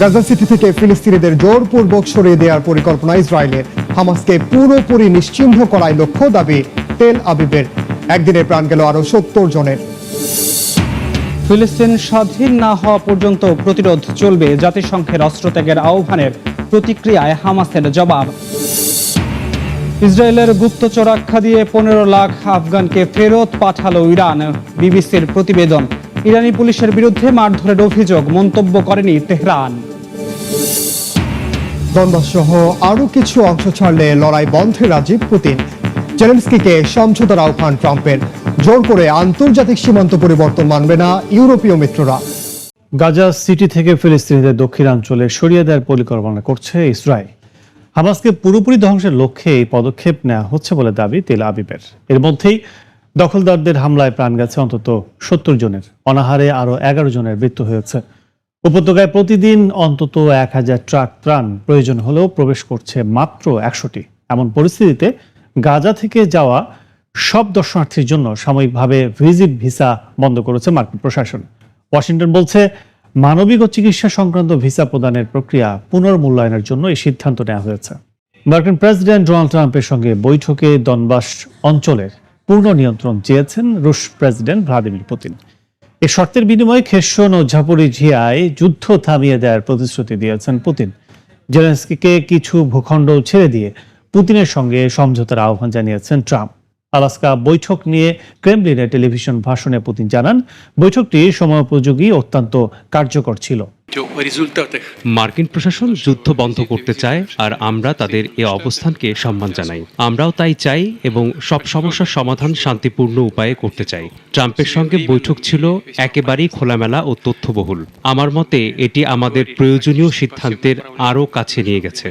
Gaza city থেকে ফিলিস্তিনিদের জোরপূর্বক সরিয়ে দেওয়ার পরিকল্পনা ইসরায়েলের। হামাসকে পুরোপুরি নিশ্চিহ্ন করাই লক্ষ্য দাবি তেল আবিবের। একদিনে প্রাণ গেল আরও সত্তর জনের। ফিলিস্তিন স্বাধীন না হওয়া পর্যন্ত প্রতিরোধ চলবে জাতিসংঘের অস্ত্রত্যাগের আহ্বানের প্রতিক্রিয়ায় হামাসের জবাব। ইসরায়েলের গুপ্তচর আখ্যা দিয়ে পনেরো লাখ আফগানকে ফেরত পাঠালো ইরান, বিবিসির প্রতিবেদন। ইরানি পুলিশের বিরুদ্ধে মারধরের অভিযোগ মন্তব্য করেনি তেহরান। সহ আরও কিছু অংশ ছাড়লে লড়াই বন্ধে রাজীব পুতিন। জেলেন্সকিকে সমঝোতার আহ্বান ট্রাম্পের। জোর করে আন্তর্জাতিক সীমান্ত পরিবর্তন মানবে না ইউরোপীয় মিত্ররা। গাজা সিটি থেকে ফিলিস্তিনিদের দক্ষিণাঞ্চলে সরিয়ে দেওয়ার পরিকল্পনা করছে ইসরায়েল। হামাসকে পুরোপুরি ধ্বংসের লক্ষ্যে এই পদক্ষেপ নেওয়া হচ্ছে বলে দাবি তেল আবিবের। এর মধ্যেই দখলদারদের হামলায় প্রাণ গেছে অন্তত সত্তর জনের। অনাহারে আরও এগারো জনের মৃত্যু হয়েছে। উপত্যকায় প্রতিদিন অন্তত এক হাজার ট্রাক ত্রাণ প্রয়োজন হলেও প্রবেশ করছে মাত্র একশোটি। এমন পরিস্থিতিতে গাজা থেকে যাওয়া সব দর্শনার্থীর জন্য সাময়িকভাবে ভিজিট ভিসা বন্ধ করেছে মার্কিন প্রশাসন। ওয়াশিংটন বলছে, মানবিক ও চিকিৎসা সংক্রান্ত ভিসা প্রদানের প্রক্রিয়া পুনর্মূল্যায়নের জন্য এই সিদ্ধান্ত নেওয়া হয়েছে। মার্কিন প্রেসিডেন্ট ডোনাল্ড ট্রাম্পের সঙ্গে বৈঠকে দনবাস অঞ্চলের পূর্ণ নিয়ন্ত্রণ চেয়েছেন রুশ প্রেসিডেন্ট ভ্লাদিমির পুতিন। এ শর্তের বিনিময়ে খেসন ও ঝাপরিঝিয়ায় যুদ্ধ থামিয়ে দেওয়ার প্রতিশ্রুতি দিয়েছেন পুতিন। জেলেন্সকিকে কিছু ভূখণ্ড ছেড়ে দিয়ে পুতিনের সঙ্গে সমঝোতার আহ্বান জানিয়েছেন ট্রাম্প। আলাস্কা বৈঠক নিয়ে ক্রেমলিনের টেলিভিশন ভাষণে পুতিন জানান, বৈঠকটি সময়োপযোগী অত্যন্ত কার্যকর ছিল। মার্কিন প্রশাসন যুদ্ধ বন্ধ করতে চায় আর আমরা তাদের এ অবস্থানকে সম্মান জানাই। আমরাও তাই চাই এবং সব সমস্যার সমাধান শান্তিপূর্ণ উপায়ে করতে চাই। ট্রাম্পের সঙ্গে বৈঠক ছিল একেবারেই খোলামেলা ও তথ্যবহুল। আমার মতে এটি আমাদের প্রয়োজনীয় সিদ্ধান্তের আরও কাছে নিয়ে গেছে।